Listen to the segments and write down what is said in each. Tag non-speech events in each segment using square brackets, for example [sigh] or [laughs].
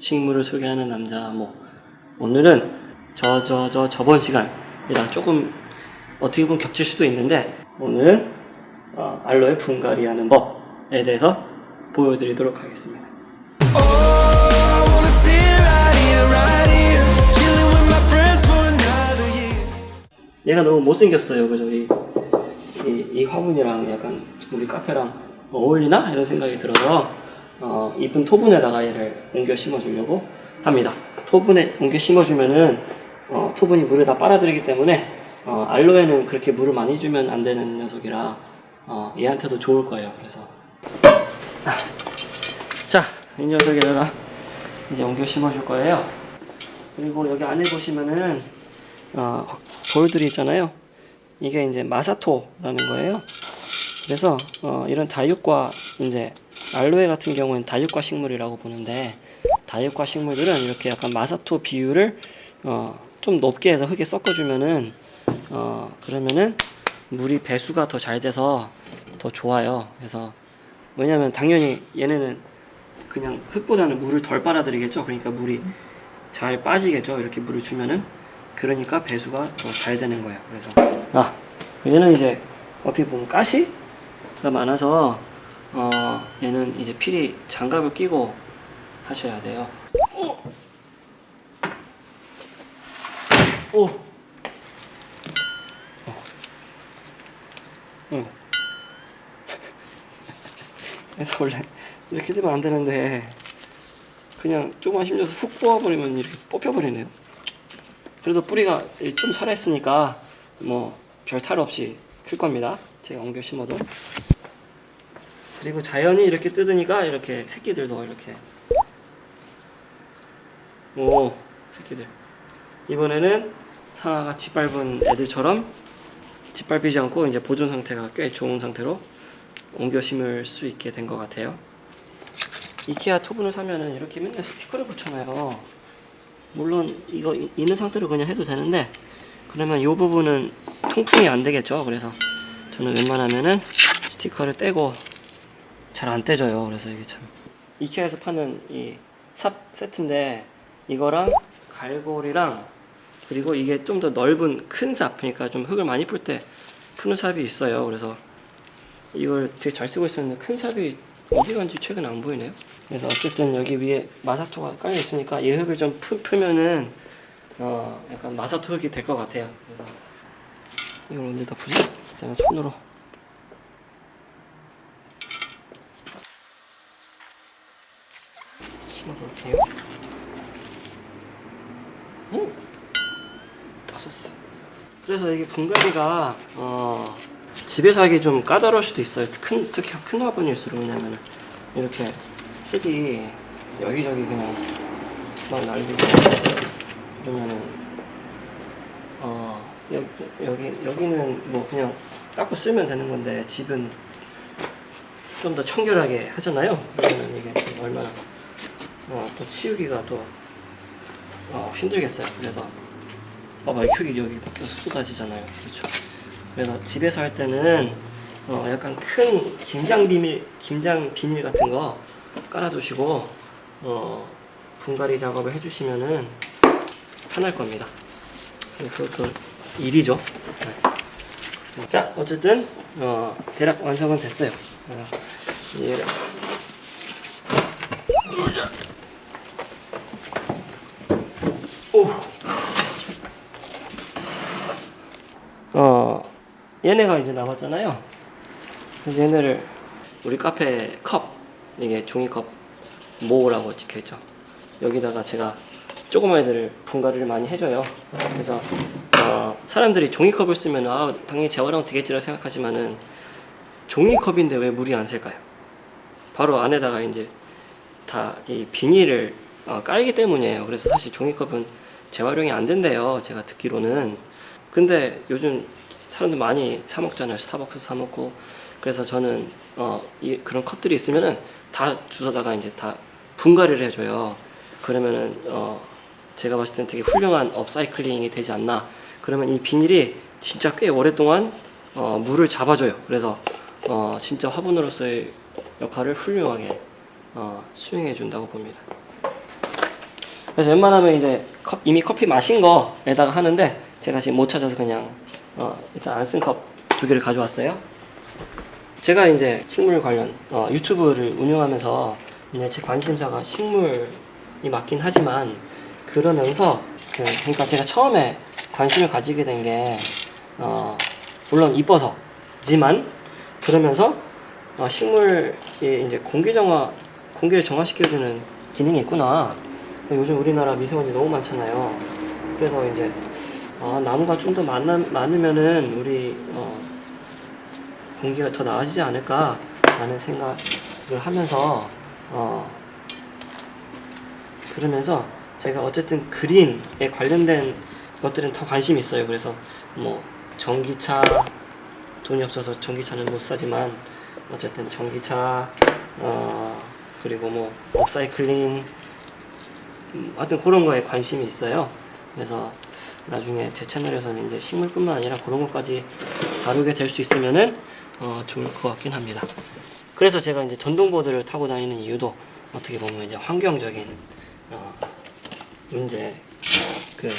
식물을 소개하는 남자 뭐 오늘은 저 저 저 저번 시간이랑 조금 어떻게 보면 겹칠 수도 있는데 오늘은 어, 알로에 분갈이 하는 법에 대해서 보여드리도록 하겠습니다. 얘가 너무 못생겼어요. 그죠? 이, 이, 이 화분이랑 약간 우리 카페랑 어울리나? 이런 생각이 들어서 어, 이쁜 토분에다가 얘를 옮겨 심어주려고 합니다. 토분에 옮겨 심어주면은 어, 토분이 물을 다 빨아들이기 때문에 어, 알로에는 그렇게 물을 많이 주면 안 되는 녀석이라 어, 얘한테도 좋을 거예요. 그래서 아. 자, 이 녀석에다가 이제 옮겨 심어줄 거예요. 그리고 여기 안에 보시면은 어, 돌들이 있잖아요. 이게 이제 마사토라는 거예요. 그래서 어, 이런 다육과 이제 알로에 같은 경우는 다육과 식물이라고 보는데 다육과 식물들은 이렇게 약간 마사토 비율을 어, 좀 높게 해서 흙에 섞어주면은 어, 그러면은 물이 배수가 더 잘 돼서 더 좋아요. 그래서 왜냐면 당연히 얘네는 그냥 흙보다는 물을 덜 빨아들이겠죠. 그러니까 물이 잘 빠지겠죠. 이렇게 물을 주면은 그러니까 배수가 더 잘 되는 거예요. 그래서 아 얘는 이제 어떻게 보면 가시가 많아서 어 얘는 이제 필히 장갑을 끼고 하셔야 돼요. 오, 오. [laughs] 그래서 원래 이렇게 되면 안 되는데 그냥 조금만 힘줘서 훅 뽑아버리면 이렇게 뽑혀버리네요. 그래도 뿌리가 좀 살아있으니까 뭐 별 탈 없이 클 겁니다. 제가 옮겨 심어도. 그리고 자연이 이렇게 뜯으니까 이렇게 새끼들도 이렇게 오 새끼들 이번에는 상아가 짓밟은 애들처럼 짓밟히지 않고 이제 보존 상태가 꽤 좋은 상태로 옮겨 심을 수 있게 된 것 같아요. 이케아 토분을 사면은 이렇게 맨날 스티커를 붙여놔요. 물론 이거 이- 있는 상태로 그냥 해도 되는데 그러면 이 부분은 통풍이 안 되겠죠. 그래서 저는 웬만하면은 스티커를 떼고 잘 안 떼져요. 그래서 이게 참 이케아에서 파는 이 삽 세트인데 이거랑 갈고리랑 그리고 이게 좀 더 넓은 큰 삽, 그러니까 좀 흙을 많이 풀 때 푸는 삽이 있어요. 그래서 이걸 되게 잘 쓰고 있었는데 큰 삽이 어디 간지 최근에 안 보이네요. 그래서 어쨌든 여기 위에 마사토가 깔려 있으니까 이 흙을 좀 푸, 풀면은 어 약간 마사토 흙이 될 것 같아요. 그래서 이걸 언제 다 푸지? 일단 손으로 심어볼게요. 오, 딱 썼어. 그래서 이게 분갈이가 어, 집에서 하기 좀 까다로울 수도 있어요. 큰 특히 큰 화분일수록 왜냐면 이렇게 흙이 여기저기 그냥 막 날리고 그러면은 어 여기 여기 여기는 뭐 그냥 닦고 쓰면 되는 건데 집은 좀 더 청결하게 하잖아요. 그러면 이게 좀 얼마나 어, 또 치우기가 또 어, 힘들겠어요. 그래서 봐봐, 이 흙이 여기 밖에서 쏟아지잖아요. 그렇죠. 그래서 집에서 할 때는 어, 약간 큰 김장 비닐, 김장 비닐 같은 거 깔아두시고 어, 분갈이 작업을 해주시면은 편할 겁니다. 그것도 일이죠. 네. 자, 어쨌든 어, 대략 완성은 됐어요. 그래서 얘를 오. 어, 얘네가 이제 남았잖아요. 그래서 얘네를 우리 카페 컵, 이게 종이컵 모라고 찍혀있죠. 여기다가 제가 조그만 애들을 분갈이를 많이 해줘요. 그래서 어, 사람들이 종이컵을 쓰면 아, 당연히 재활용 되겠지라 생각하지만은 종이컵인데 왜 물이 안 셀까요? 바로 안에다가 이제 다 이 비닐을 어, 깔기 때문이에요. 그래서 사실 종이컵은 재활용이 안 된대요. 제가 듣기로는. 근데 요즘 사람들 많이 사 먹잖아요. 스타벅스 사 먹고. 그래서 저는 어, 이, 그런 컵들이 있으면은 다 주워다가 이제 다 분갈이를 해줘요. 그러면은 어, 제가 봤을 땐 되게 훌륭한 업사이클링이 되지 않나. 그러면 이 비닐이 진짜 꽤 오랫동안 어, 물을 잡아줘요. 그래서 어, 진짜 화분으로서의 역할을 훌륭하게 어, 수행해 준다고 봅니다. 그래서 웬만하면 이제 컵- 이미 커피 마신 거에다가 하는데 제가 지금 못 찾아서 그냥 어, 일단 안 쓴 컵 두 개를 가져왔어요. 제가 이제 식물 관련 어, 유튜브를 운영하면서 이제 제 관심사가 식물이 맞긴 하지만 그러면서 그, 그러니까 제가 처음에 관심을 가지게 된게 어, 물론 이뻐서지만 그러면서 어, 식물이 이제 공기 정화 공기를 정화시켜주는 기능이 있구나. 요즘 우리나라 미세먼지 너무 많잖아요. 그래서 이제 아, 나무가 좀 더 많으면은 우리 어, 공기가 더 나아지지 않을까라는 생각을 하면서 어, 그러면서 제가 어쨌든 그린에 관련된 것들은 더 관심이 있어요. 그래서 뭐 전기차 돈이 없어서 전기차는 못 사지만 어쨌든 전기차 어, 그리고 뭐 업사이클링 음, 하여튼 그런 거에 관심이 있어요. 그래서 나중에 제 채널에서는 이제 식물뿐만 아니라 그런 것까지 다루게 될 수 있으면은 어, 좋을 것 같긴 합니다. 그래서 제가 이제 전동보드를 타고 다니는 이유도 어떻게 보면 이제 환경적인 어, 문제 그에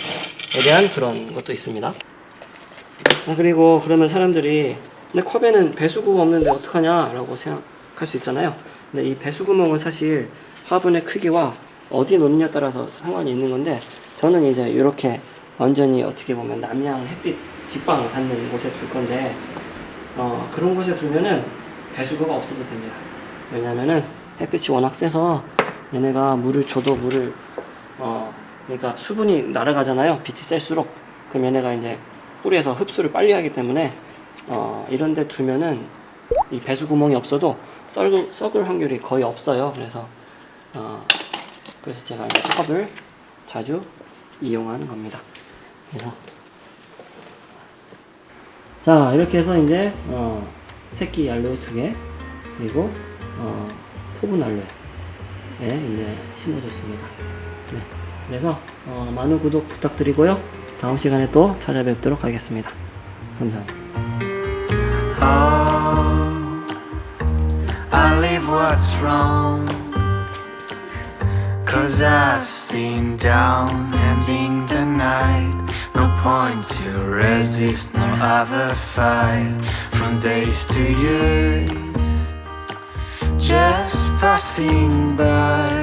대한 그런 것도 있습니다. 아, 그리고 그러면 사람들이 근데 컵에는 배수구가 없는데 어떡하냐라고 생각할 수 있잖아요. 근데 이 배수구멍은 사실 화분의 크기와 어디 놓느냐에 따라서 상관이 있는 건데 저는 이제 이렇게 완전히 어떻게 보면 남양 햇빛 직방 닿는 곳에 둘 건데 어, 그런 곳에 두면은 배수구가 없어도 됩니다. 왜냐면은 햇빛이 워낙 세서 얘네가 물을 줘도 물을 어 그러니까 수분이 날아가잖아요. 빛이 셀수록 그럼 얘네가 이제 뿌리에서 흡수를 빨리 하기 때문에 어 이런 데 두면은 이 배수 구멍이 없어도 썩을, 썩을 확률이 거의 없어요. 그래서 어 그래서 제가 이제 컵을 자주 이용하는 겁니다. 그래서 자 이렇게 해서 이제 어, 새끼 알로에 두개 그리고 어, 토분 알로에 이제 심어줬습니다. 네, 그래서 어, 많은 구독 부탁드리고요. 다음 시간에 또 찾아뵙도록 하겠습니다. 감사합니다. Oh, Cause I've seen down ending the night. No point to resist, nor ever fight. From days to years, just passing by.